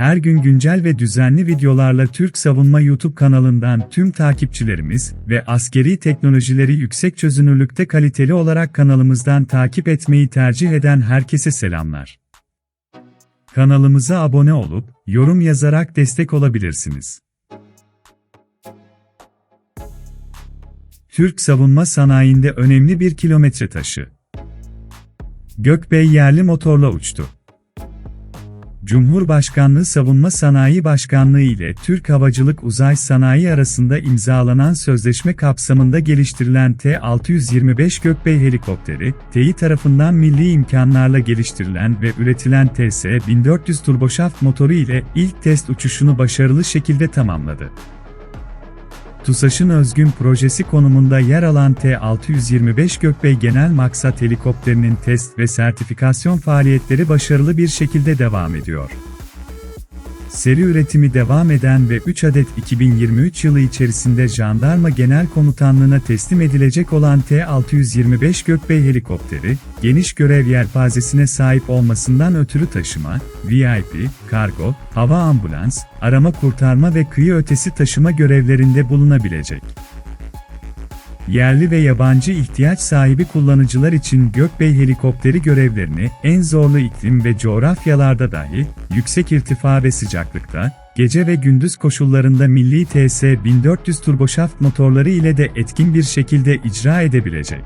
Her gün güncel ve düzenli videolarla Türk Savunma YouTube kanalından tüm takipçilerimiz ve askeri teknolojileri yüksek çözünürlükte kaliteli olarak kanalımızdan takip etmeyi tercih eden herkese selamlar. Kanalımıza abone olup, yorum yazarak destek olabilirsiniz. Türk savunma sanayinde önemli bir kilometre taşı. Gökbey yerli motorla uçtu. Cumhurbaşkanlığı Savunma Sanayi Başkanlığı ile Türk Havacılık Uzay Sanayi arasında imzalanan sözleşme kapsamında geliştirilen T-625 Gökbey helikopteri, TEİ tarafından milli imkanlarla geliştirilen ve üretilen TS-1400 turboşaft motoru ile ilk test uçuşunu başarılı şekilde tamamladı. TUSAŞ'ın özgün projesi konumunda yer alan T-625 Gökbey Genel Maksat Helikopterinin test ve sertifikasyon faaliyetleri başarılı bir şekilde devam ediyor. Seri üretimi devam eden ve 3 adet 2023 yılı içerisinde Jandarma Genel Komutanlığı'na teslim edilecek olan T-625 Gökbey helikopteri, geniş görev yelpazesine sahip olmasından ötürü taşıma, VIP, kargo, hava ambulans, arama kurtarma ve kıyı ötesi taşıma görevlerinde bulunabilecek. Yerli ve yabancı ihtiyaç sahibi kullanıcılar için Gökbey helikopteri görevlerini en zorlu iklim ve coğrafyalarda dahi, yüksek irtifa ve sıcaklıkta, gece ve gündüz koşullarında milli TS-1400 turboşaft motorları ile de etkin bir şekilde icra edebilecek.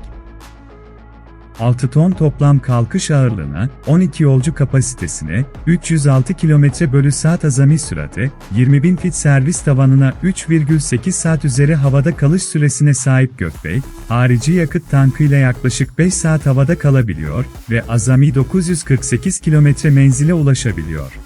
6 ton toplam kalkış ağırlığına, 12 yolcu kapasitesine, 306 km bölü saat azami sürate, 20.000 fit servis tavanına 3,8 saat üzeri havada kalış süresine sahip Gökbey, harici yakıt tankıyla yaklaşık 5 saat havada kalabiliyor ve azami 948 km menzile ulaşabiliyor.